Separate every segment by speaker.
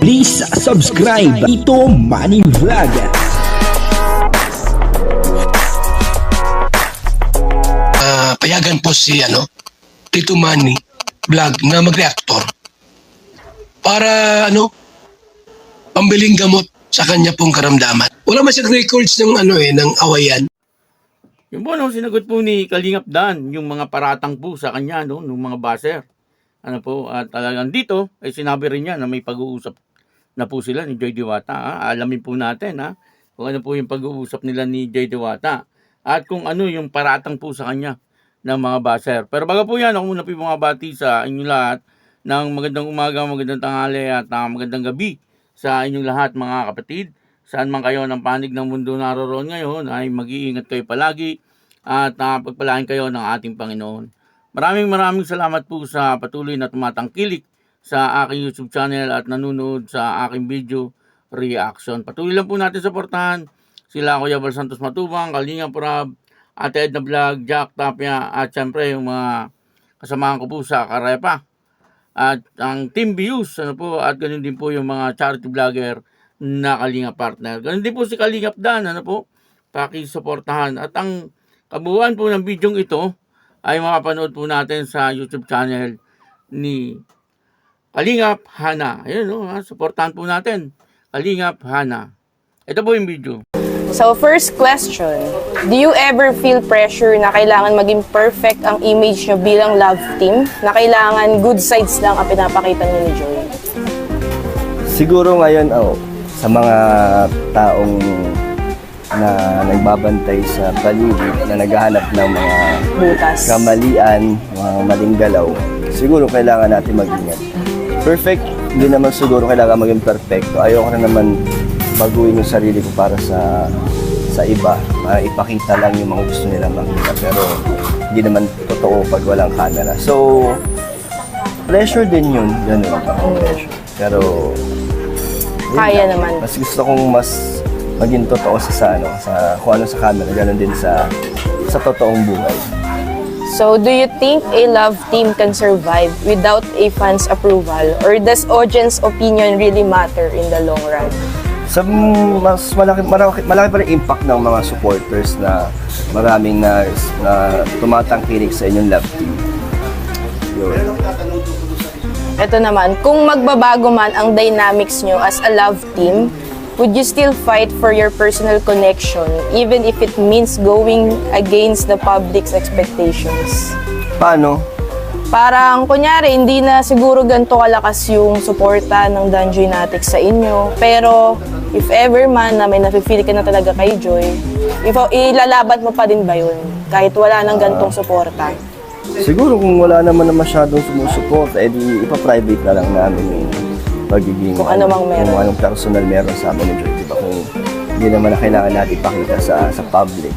Speaker 1: Please subscribe Ito Money Vlog.
Speaker 2: Ah, payagan po si ano, Tito Manny vlog na mag-reactor para ano, pambiling gamot sa kanya pong karamdaman. Wala man siyang records ng ano eh, ng awayan.
Speaker 3: Yung po, no, sinagot po ni Kalingap Dan, yung mga paratang po sa kanya, no, ng mga baser. Ano po, at talagang dito, ay sinabi rin niya na may pag-uusap na po sila ni Joy Diwata. Ha? Alamin po natin, ha, kung ano po yung pag-uusap nila ni Joy Diwata. At kung ano yung paratang po sa kanya ng mga baser. Pero bago po yan, ako muna po mga bati sa inyong lahat ng magandang umaga, magandang tanghali at ah, magandang gabi sa inyong lahat mga kapatid. Saan man kayo ng panig ng mundo naroon ngayon ay mag-iingat kayo palagi at uh, pagpalain kayo ng ating Panginoon. Maraming maraming salamat po sa patuloy na tumatangkilik sa aking YouTube channel at nanonood sa aking video reaction. Patuloy lang po natin suportahan sila Kuya Bal Santos Matubang, Kalinga Prab, Ate Edna Vlog, Jack Tapia at syempre yung mga kasamahan ko po sa Karepa at ang Team Views ano po at ganun din po yung mga charity vlogger na Kalinga partner. Ganun din po si Kalingap Dan ano po pakisuportahan at ang kabuuan po ng bidyong ito ay mapapanood po natin sa YouTube channel ni Kalingap Hana. Ayun no, ha, suportahan po natin Kalingap Hana. Ito po yung video.
Speaker 4: So first question, do you ever feel pressure na kailangan maging perfect ang image nyo bilang love team? Na kailangan good sides lang ang pinapakita nyo ni Joy?
Speaker 5: Siguro ngayon, oh, sa mga taong na nagbabantay sa paligid, na naghahanap ng mga
Speaker 4: Butas.
Speaker 5: kamalian, mga maling galaw, siguro kailangan natin mag-ingat. Perfect, hindi naman siguro kailangan maging perfecto. Ayoko na naman baguhin yung sarili ko para sa sa iba, para ipakita lang yung mga gusto nilang makita. Pero hindi naman totoo pag walang camera. So, pleasure din yun, ganun, pleasure. Pero, yun
Speaker 4: Kaya naman.
Speaker 5: Mas gusto kong mas maging totoo sa, sa ano, sa kung ano sa camera, ganun din sa sa totoong buhay.
Speaker 4: So do you think a love team can survive without a fan's approval? Or does audience opinion really matter in the long run?
Speaker 5: Sa mas malaki, malaki, malaki pa rin impact ng mga supporters na maraming na, na tumatangkilik sa inyong love team. Yun.
Speaker 4: Ito naman, kung magbabago man ang dynamics nyo as a love team, would you still fight for your personal connection even if it means going against the public's expectations?
Speaker 5: Paano?
Speaker 4: Parang, kunyari, hindi na siguro ganito kalakas yung suporta ng Dan Joynatics sa inyo. Pero, if ever man na may nafe-feel ka na talaga kay Joy, if, ilalaban mo pa din ba yun? Kahit wala nang gantong suporta.
Speaker 5: Siguro kung wala naman na masyadong sumusuporta, edi ipa-private na lang namin yung pagiging
Speaker 4: Kung ano mang meron.
Speaker 5: Kung anong personal meron sa amin ni Joy. Diba? Kung hindi naman na kailangan natin ipakita sa sa public.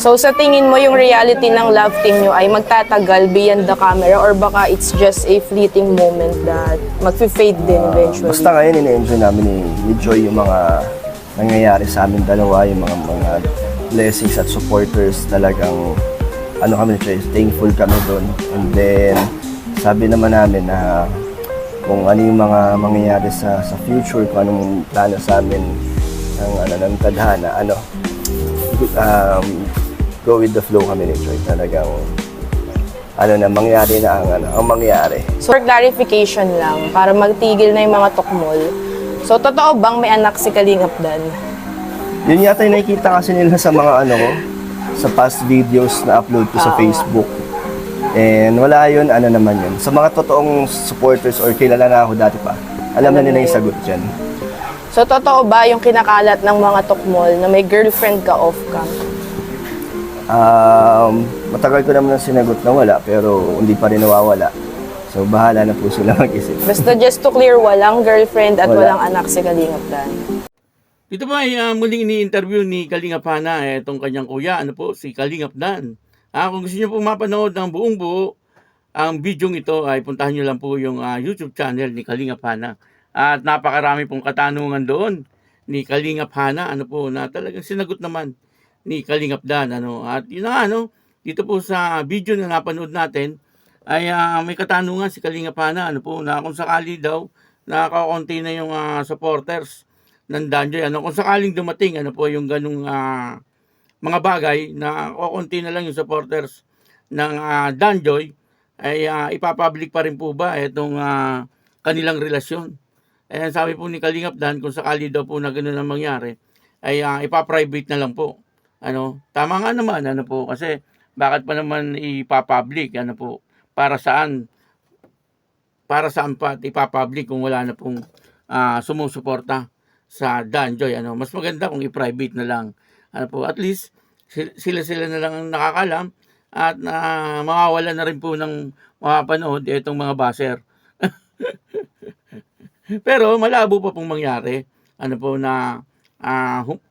Speaker 4: So, sa tingin mo yung reality ng love team nyo ay magtatagal beyond the camera or baka it's just a fleeting moment that mag-fade din eventually?
Speaker 5: Basta ngayon, ina-enjoy namin ni, ni Joy yung mga nangyayari sa amin dalawa, yung mga mga blessings at supporters talagang ano kami ni Joy, thankful kami doon. And then, sabi naman namin na kung ano yung mga mangyayari sa sa future, kung anong plano sa amin ng ano ng tadhana, ano um, go with the flow kami ni Joy. Talagang ano na mangyari na ang ano, ang mangyari.
Speaker 4: So, for clarification lang, para magtigil na yung mga tukmol. So, totoo bang may anak si Kalingap Dan?
Speaker 5: Yun yata yung nakikita kasi nila sa mga ano ko, sa past videos na upload ko sa
Speaker 4: Oo.
Speaker 5: Facebook. And wala yun, ano naman yun. Sa mga totoong supporters or kilala na ako dati pa, alam na nila yung sagot dyan.
Speaker 4: So, totoo ba yung kinakalat ng mga tukmol na may girlfriend ka off-cam?
Speaker 5: Um, matagal ko naman na sinagot na wala, pero hindi pa rin nawawala. So bahala na po sila mag-isip.
Speaker 4: Basta just to clear, walang girlfriend at
Speaker 5: Wala.
Speaker 4: walang anak si Kalingap Dan.
Speaker 3: Dito ba ay ah, muling ini-interview ni Kalingap Hana, eh, itong kanyang kuya, ano po, si Kalingap Dan. Ah, kung gusto niyo po mapanood ng buong buo, ang video ito ay puntahan niyo lang po yung ah, YouTube channel ni Kalingap Hana. At napakarami pong katanungan doon ni Kalingap Hana, ano po, na talagang sinagot naman ni Kalingap Dan. Ano. At yun na ano, dito po sa video na napanood natin, ay ah, may katanungan si Kalingap Hana, ano po, na kung sakali daw nakakaunti na yung ah, supporters ng Danjoy. Ano, kung sakaling dumating, ano po yung ganung ah, mga bagay na kukunti na lang yung supporters ng ah, Danjoy, ay ah, ipapublic pa rin po ba itong ah, kanilang relasyon. Eh, sabi po ni Kalingap Dan, kung sakali daw po na gano'n ang mangyari, ay ah, ipaprivate na lang po. Ano, tama nga naman, ano po, kasi bakit pa naman ipapublic, ano po, para saan, para saan pa ipapublic kung wala na pong ah, sumusuporta sa Danjoy, ano, mas maganda kung i-private na lang, ano po, at least, sil- sila-sila na lang ang nakakalam, at na mawawala na rin po ng mapapanood itong mga baser. Pero malabo pa pong mangyari, ano po na hu-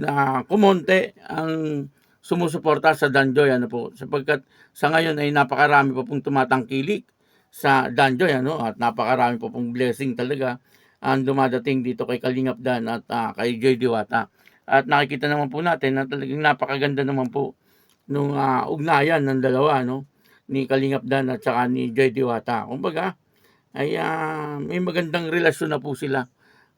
Speaker 3: na kumonte ang sumusuporta sa Danjoy ano po. Sapagkat sa ngayon ay napakarami pa pong tumatangkilik sa Danjoy ano at napakarami pa pong blessing talaga ang dumadating dito kay Kalingap Dan at ah, kay Joy Diwata at nakikita naman po natin na talagang napakaganda naman po nung ah, ugnayan ng dalawa no? Ni Kalingap Dan at saka ni Joy Diwata. Kumbaga ay ah, may magandang relasyon na po sila.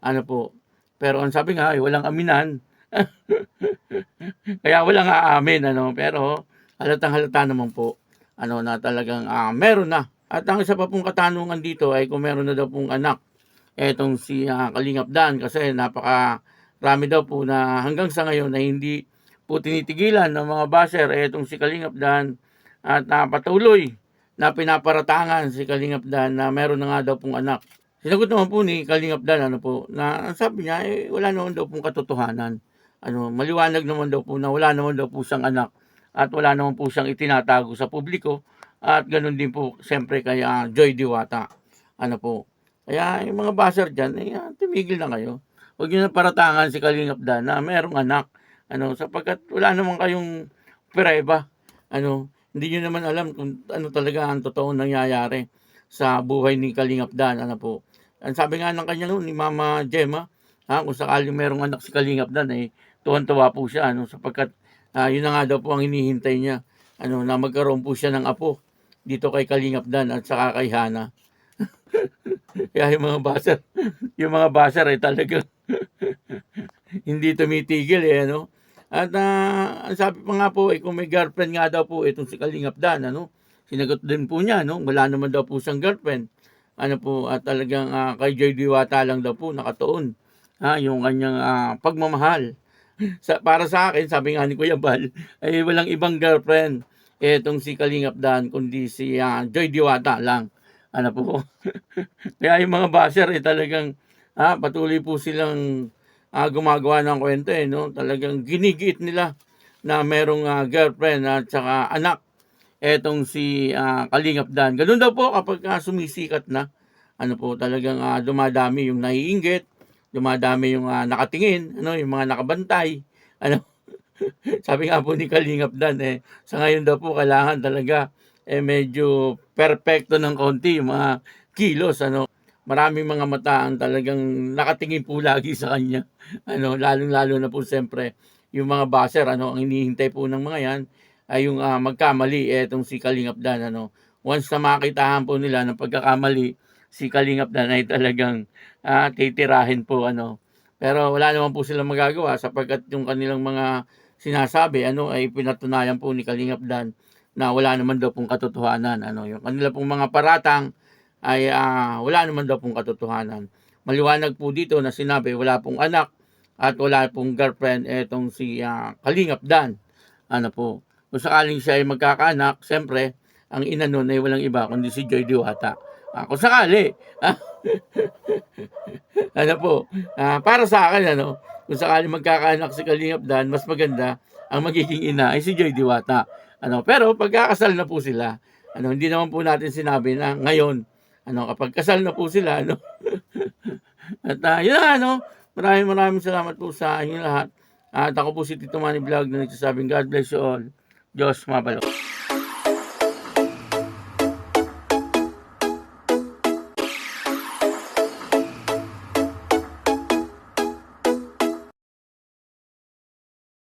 Speaker 3: Ano po? Pero ang sabi nga ay walang aminan. Kaya walang aamin ano? Pero halatang halata naman po ano na talagang ah, meron na. At ang isa pa pong katanungan dito ay kung meron na daw pong anak. Etong si ah, Kalingap Dan kasi napaka rami daw po na hanggang sa ngayon ay hindi po tinitigilan ng mga basher etong si Kalingap Dan at napatuloy na pinaparatangan si Kalingap Dan na meron na nga daw pong anak. Sinagot naman po ni Kalingap Dan ano po na ang sabi niya eh, wala naman daw pong katotohanan ano, maliwanag naman daw po na wala naman daw po siyang anak at wala naman po siyang itinatago sa publiko at ganun din po siyempre kay ah, Joy Diwata. Ano po. Kaya yung mga baser dyan, eh, ah, tumigil na kayo. Huwag nyo na paratangan si Kalingap Dan na merong anak. Ano, sapagkat wala naman kayong pereba. Ano, hindi nyo naman alam kung ano talaga ang totoong nangyayari sa buhay ni Kalingap Dan. Ano po. Ang sabi nga ng kanya noon, ni Mama Gemma, ha, kung sakaling merong anak si Kalingap Dan, eh, tuwan-tuwa po siya ano sapagkat ah, yun na nga daw po ang hinihintay niya ano na magkaroon po siya ng apo dito kay Kalingap Dan at saka kay Hana. Kaya yung mga baser, yung mga baser ay talaga hindi tumitigil eh ano. At ah, ang sabi pa nga po eh kung may girlfriend nga daw po itong si Kalingap Dan ano. Sinagot din po niya no, wala naman daw po siyang girlfriend. Ano po at talagang ah, kay Joy Diwata lang daw po nakatuon ha, yung kanyang ah, pagmamahal sa, para sa akin, sabi nga ni Kuya Bal, ay walang ibang girlfriend etong si Kalingap Dan, kundi si ah, Joy Diwata lang. Ano po? Kaya yung mga basher, eh, talagang ah, patuloy po silang ah, gumagawa ng kwento. Eh, no? Talagang ginigit nila na merong ah, girlfriend at saka anak etong si ah, Kalingap Dan. Ganun daw po kapag ah, sumisikat na. Ano po, talagang ah, dumadami yung naiinggit, dumadami yung ah, nakatingin, ano, yung mga nakabantay. Ano, sabi nga po ni Kalingap Dan, eh, sa ngayon daw po kailangan talaga eh, medyo perfecto ng konti yung mga kilos. Ano, maraming mga mata ang talagang nakatingin po lagi sa kanya. Ano, lalong-lalo na po siyempre yung mga baser, ano, ang hinihintay po ng mga yan ay yung ah, magkamali eh, itong si Kalingap Dan. Ano, once na makitahan po nila ng pagkakamali, si Kalingap Dan ay talagang ah, titirahin po ano. Pero wala naman po silang magagawa sapagkat yung kanilang mga sinasabi ano ay pinatunayan po ni Kalingap Dan na wala naman daw pong katotohanan ano yung kanila pong mga paratang ay ah, wala naman daw pong katotohanan. Maliwanag po dito na sinabi wala pong anak at wala pong girlfriend etong si ah, Kalingap Dan. Ano po? Kung sakaling siya ay magkakaanak, siyempre, ang ina nun ay walang iba kundi si Joy Diwata. Ah, kung sakali, ano po, ah, para sa akin, ano, kung sakali magkakaanak si Kalingap Dan, mas maganda ang magiging ina ay si Joy Diwata. Ano, pero pagkakasal na po sila, ano, hindi naman po natin sinabi na ngayon, ano, kapag kasal na po sila, ano, at ah, yun na, ano, maraming maraming salamat po sa inyo lahat. At ako po si Tito Manny Vlog na nagsasabing God bless you all. Diyos mabalo.